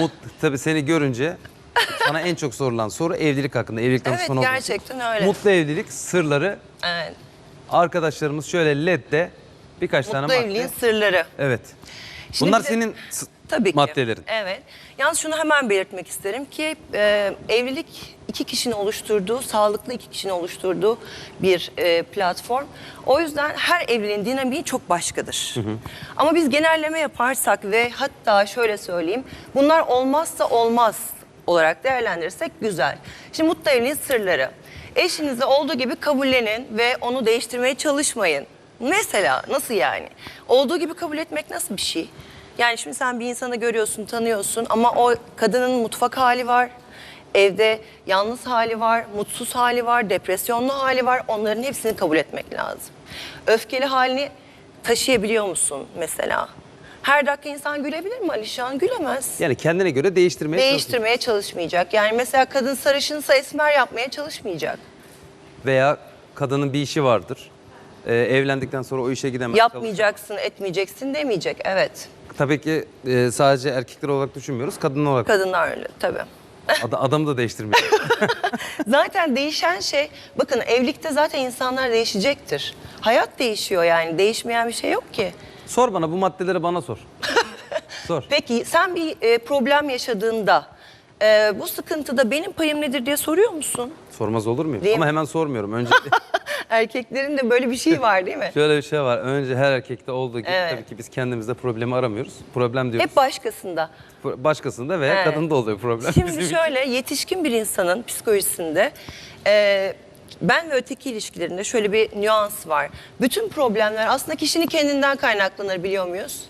Mut, tabii seni görünce sana en çok sorulan soru evlilik hakkında. Evlilikten Evet sonra gerçekten öyle. Mutlu evlilik sırları Evet. arkadaşlarımız şöyle LED'de birkaç tane Mutlu madde. evliliğin sırları. Evet. Şimdi Bunlar de- senin Tabii ki. maddelerin. Evet. Yalnız şunu hemen belirtmek isterim ki e, evlilik iki kişinin oluşturduğu, sağlıklı iki kişinin oluşturduğu bir e, platform. O yüzden her evliliğin dinamiği çok başkadır. Ama biz genelleme yaparsak ve hatta şöyle söyleyeyim, bunlar olmazsa olmaz olarak değerlendirirsek güzel. Şimdi mutlu evliliğin sırları. Eşinizi olduğu gibi kabullenin ve onu değiştirmeye çalışmayın. Mesela nasıl yani? Olduğu gibi kabul etmek nasıl bir şey? Yani şimdi sen bir insanı görüyorsun, tanıyorsun ama o kadının mutfak hali var. Evde yalnız hali var, mutsuz hali var, depresyonlu hali var. Onların hepsini kabul etmek lazım. Öfkeli halini taşıyabiliyor musun mesela? Her dakika insan gülebilir mi Alişan? Gülemez. Yani kendine göre değiştirmeye. Değiştirmeye çalışmayacak. Yani mesela kadın sarışınsa esmer yapmaya çalışmayacak. Veya kadının bir işi vardır. Ee, evlendikten sonra o işe gidemez. Yapmayacaksın, etmeyeceksin demeyecek. Evet. Tabii ki e, sadece erkekler olarak düşünmüyoruz. Kadın olarak. Kadınlar öyle tabii. Ad- adamı da değiştirmiyor. Zaten değişen şey, bakın evlilikte zaten insanlar değişecektir. Hayat değişiyor yani, değişmeyen bir şey yok ki. sor bana bu maddeleri bana sor. sor. Peki sen bir e, problem yaşadığında, e, bu sıkıntıda benim payım nedir diye soruyor musun? Sormaz olur muyum? Değil Ama mi? hemen sormuyorum. Önce Erkeklerin de böyle bir şey var değil mi? şöyle bir şey var. Önce her erkekte olduğu gibi Evet. tabii ki biz kendimizde problemi aramıyoruz. Problem diyoruz. Hep başkasında. Başkasında veya Evet. kadında oluyor problem. Şimdi için. şöyle yetişkin bir insanın psikolojisinde e, ben ve öteki ilişkilerinde şöyle bir nüans var. Bütün problemler aslında kişinin kendinden kaynaklanır biliyor muyuz?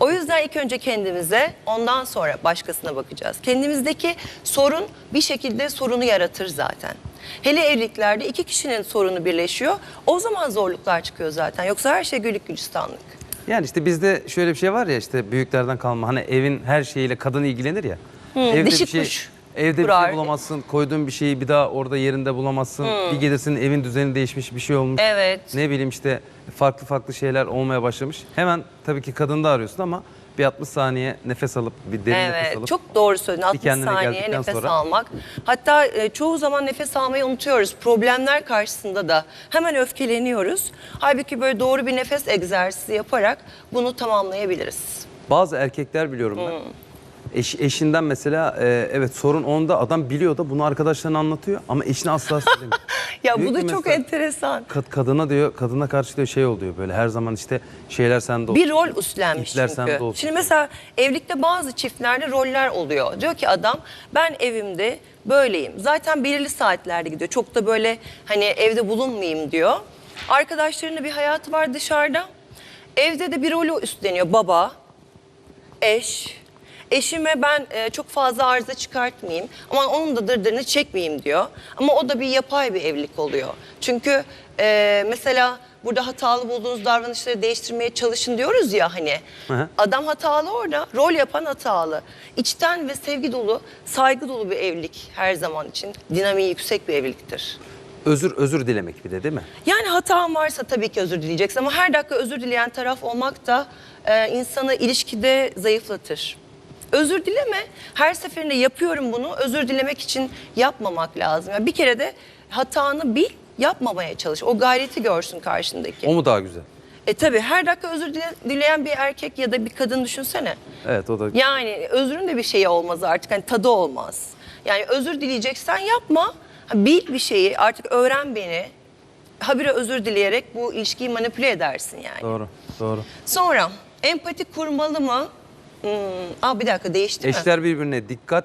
O yüzden ilk önce kendimize ondan sonra başkasına bakacağız. Kendimizdeki sorun bir şekilde sorunu yaratır zaten. Hele evliliklerde iki kişinin sorunu birleşiyor. O zaman zorluklar çıkıyor zaten. Yoksa her şey güllük gülistanlık. Yani işte bizde şöyle bir şey var ya işte büyüklerden kalma hani evin her şeyiyle kadın ilgilenir ya. evde dişi şey, kuş Evde bir kurar. şey bulamazsın, koyduğun bir şeyi bir daha orada yerinde bulamazsın. Bir gelirsin evin düzeni değişmiş bir şey olmuş. Evet. Ne bileyim işte farklı farklı şeyler olmaya başlamış. Hemen tabii ki kadında arıyorsun ama bir 60 saniye nefes alıp bir derin nefes Evet, alıp çok doğru söyledin. 60 kendine saniye geldikten nefes sonra- almak. Hatta e, çoğu zaman nefes almayı unutuyoruz. Problemler karşısında da hemen öfkeleniyoruz. Halbuki böyle doğru bir nefes egzersizi yaparak bunu tamamlayabiliriz. Bazı erkekler biliyorum ben. Eş, eşinden mesela e, evet sorun onda adam biliyor da bunu arkadaşlarına anlatıyor ama eşine asla söylemiyor. Ya Diyor bu da ki çok mesela, enteresan. Kad- kadına diyor kadına karşı diyor şey oluyor böyle her zaman işte şeyler sende olsun. Bir rol üstlenmiş İpler çünkü. sende olsun. Şimdi mesela evlilikte bazı çiftlerde roller oluyor. Diyor ki adam ben evimde böyleyim. Zaten belirli saatlerde gidiyor. Çok da böyle hani evde bulunmayayım diyor. Arkadaşlarının bir hayatı var dışarıda. Evde de bir rolü üstleniyor. Baba, eş. Eşime ben e, çok fazla arıza çıkartmayayım ama onun da dırdırını çekmeyeyim diyor. Ama o da bir yapay bir evlilik oluyor. Çünkü e, mesela burada hatalı bulduğunuz davranışları değiştirmeye çalışın diyoruz ya hani. hı. Adam hatalı orada, rol yapan hatalı. İçten ve sevgi dolu, saygı dolu bir evlilik her zaman için dinamiği yüksek bir evliliktir. Özür özür dilemek bir de değil mi? Yani hatam varsa tabii ki özür dileyeceksin ama her dakika özür dileyen taraf olmak da e, insanı ilişkide zayıflatır. Özür dileme. Her seferinde yapıyorum bunu. Özür dilemek için yapmamak lazım. Yani bir kere de hatanı bil, yapmamaya çalış. O gayreti görsün karşındaki. O mu daha güzel? E tabii her dakika özür dile- dileyen bir erkek ya da bir kadın düşünsene. Evet o da Yani özrün de bir şeyi olmaz artık. Hani tadı olmaz. Yani özür dileyeceksen yapma. Ha, Bil bir şeyi artık öğren beni. Habire özür dileyerek bu ilişkiyi manipüle edersin yani. doğru doğru. Sonra empati kurmalı mı? Hmm, aa bir dakika değişti mi? Eşler birbirine dikkat.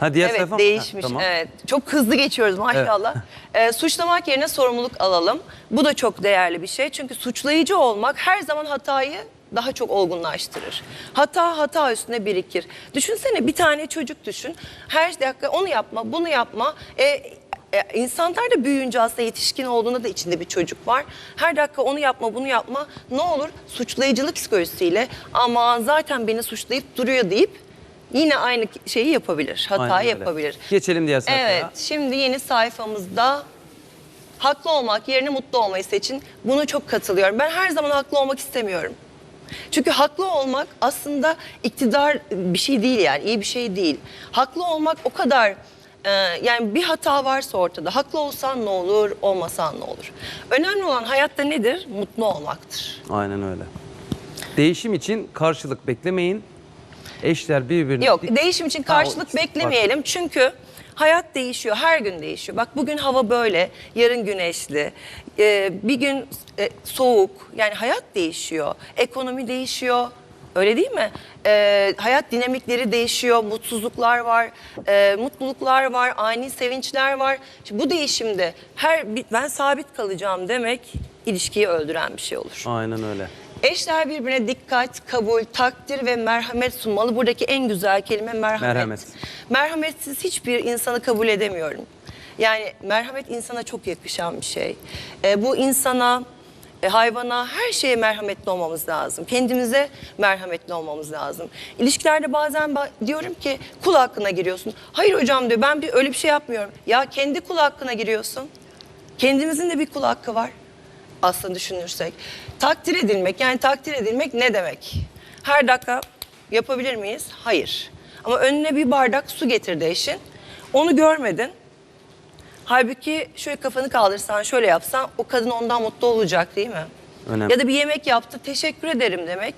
Ha diğer Evet mı? değişmiş. Ha, tamam. Evet. Çok hızlı geçiyoruz maşallah. Ee, suçlamak yerine sorumluluk alalım. Bu da çok değerli bir şey. Çünkü suçlayıcı olmak her zaman hatayı daha çok olgunlaştırır. Hata hata üstüne birikir. Düşünsene bir tane çocuk düşün. Her dakika onu yapma, bunu yapma. E, e, insanlar da büyüyünce aslında yetişkin olduğunda da içinde bir çocuk var. Her dakika onu yapma, bunu yapma. Ne olur suçlayıcılık psikolojisiyle aman zaten beni suçlayıp duruyor deyip yine aynı şeyi yapabilir. Hata Aynen öyle. yapabilir. Geçelim diğer sayfaya. Evet, şimdi yeni sayfamızda haklı olmak yerine mutlu olmayı seçin. Bunu çok katılıyorum. Ben her zaman haklı olmak istemiyorum. Çünkü haklı olmak aslında iktidar bir şey değil yani iyi bir şey değil. Haklı olmak o kadar e, yani bir hata varsa ortada haklı olsan ne olur olmasan ne olur. Önemli olan hayatta nedir? Mutlu olmaktır. Aynen öyle. Değişim için karşılık beklemeyin. Eşler birbirini... Yok değişim için karşılık Ha, o- beklemeyelim çünkü hayat değişiyor her gün değişiyor. Bak bugün hava böyle yarın güneşli Ee, bir gün e, soğuk yani hayat değişiyor ekonomi değişiyor. Öyle değil mi? Ee, hayat dinamikleri değişiyor, mutsuzluklar var, e, mutluluklar var, ani sevinçler var. Şimdi bu değişimde her bir- ben sabit kalacağım demek ilişkiyi öldüren bir şey olur. Aynen öyle. Eşler birbirine dikkat, kabul, takdir ve merhamet sunmalı. Buradaki en güzel kelime merhamet. Merhamet. Merhametsiz hiçbir insanı kabul edemiyorum. Yani merhamet insana çok yakışan bir şey. Ee, bu insana, e, hayvana, her şeye merhametli olmamız lazım. Kendimize merhametli olmamız lazım. İlişkilerde bazen ba- diyorum ki kul hakkına giriyorsun. Hayır hocam diyor ben bir öyle bir şey yapmıyorum. Ya kendi kul hakkına giriyorsun. Kendimizin de bir kul hakkı var aslında düşünürsek. Takdir edilmek yani takdir edilmek ne demek? Her dakika yapabilir miyiz? Hayır. Ama önüne bir bardak su getirdi eşin. Onu görmedin. Halbuki şöyle kafanı kaldırsan şöyle yapsan o kadın ondan mutlu olacak değil mi? Önemli. Ya da bir yemek yaptı teşekkür ederim demek.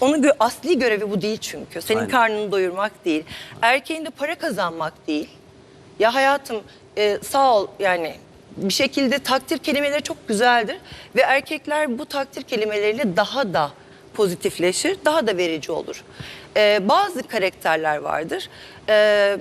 Onun gö- asli görevi bu değil çünkü. Senin Aynen. karnını doyurmak değil. Erkeğin de para kazanmak değil. Ya hayatım e, sağ ol yani bir şekilde takdir kelimeleri çok güzeldir. Ve erkekler bu takdir kelimeleriyle daha da pozitifleşir, daha da verici olur. E, bazı karakterler vardır. E,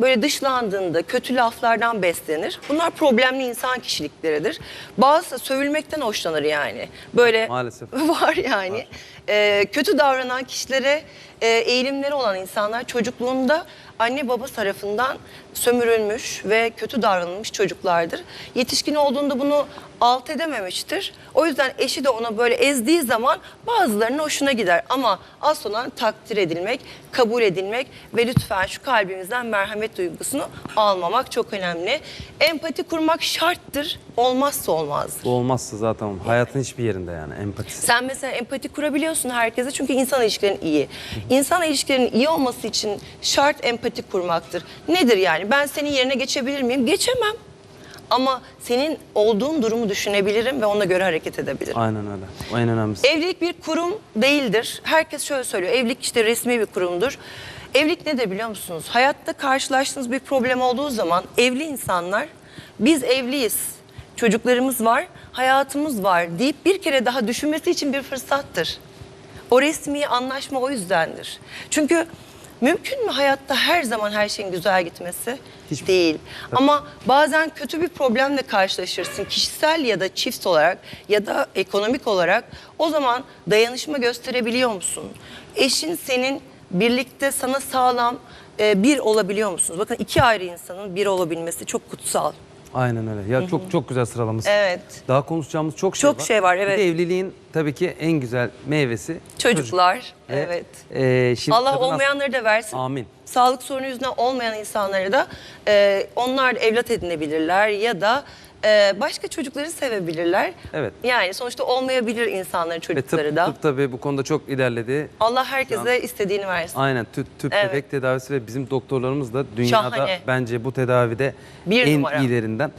böyle dışlandığında kötü laflardan beslenir. Bunlar problemli insan kişilikleridir. Bazısı sövülmekten hoşlanır yani. Böyle Maalesef. var yani. Ee, kötü davranan kişilere e, eğilimleri olan insanlar çocukluğunda anne baba tarafından sömürülmüş ve kötü davranılmış çocuklardır. Yetişkin olduğunda bunu alt edememiştir. O yüzden eşi de ona böyle ezdiği zaman bazılarının hoşuna gider. Ama asıl olan takdir edilmek, kabul edilmek ve lütfen şu kalbimizden merhamet duygusunu almamak çok önemli. Empati kurmak şarttır, olmazsa olmazdır. Bu olmazsa zaten hayatın hiçbir yerinde yani empatisi. Sen mesela empati kurabiliyorsun herkese çünkü insan ilişkilerin iyi. İnsan ilişkilerinin iyi olması için şart empati kurmaktır. Nedir yani? Ben senin yerine geçebilir miyim? Geçemem. Ama senin olduğun durumu düşünebilirim ve ona göre hareket edebilirim. Aynen öyle. O en önemlisi. Evlilik bir kurum değildir. Herkes şöyle söylüyor. Evlilik işte resmi bir kurumdur. Evlilik nedir biliyor musunuz? Hayatta karşılaştığınız bir problem olduğu zaman evli insanlar biz evliyiz. Çocuklarımız var, hayatımız var deyip bir kere daha düşünmesi için bir fırsattır. O resmi anlaşma o yüzdendir. Çünkü mümkün mü hayatta her zaman her şeyin güzel gitmesi? Hiç- Değil. Ama bazen kötü bir problemle karşılaşırsın. Kişisel ya da çift olarak ya da ekonomik olarak o zaman dayanışma gösterebiliyor musun? Eşin senin birlikte sana sağlam e, bir olabiliyor musunuz? Bakın iki ayrı insanın bir olabilmesi çok kutsal. Aynen öyle. Ya çok çok güzel sıralaması. Evet. Daha konuşacağımız çok şey Çok var. şey var, Bir evet. de evliliğin tabii ki en güzel meyvesi Çocuklar. Ve, Evet. e, şimdi Allah kadın as- olmayanları da versin. Amin. Sağlık sorunu yüzünden olmayan insanları da e, onlar evlat edinebilirler ya da e, başka çocukları sevebilirler. Evet. Yani sonuçta olmayabilir insanların Ve çocukları tıp, da. tıp tabii bu konuda çok ilerledi. Allah herkese istediğini versin. Aynen tüp, tüp Evet. bebek tedavisi ve bizim doktorlarımız da dünyada Şahane. bence bu tedavide Bir en numara. iyilerinden.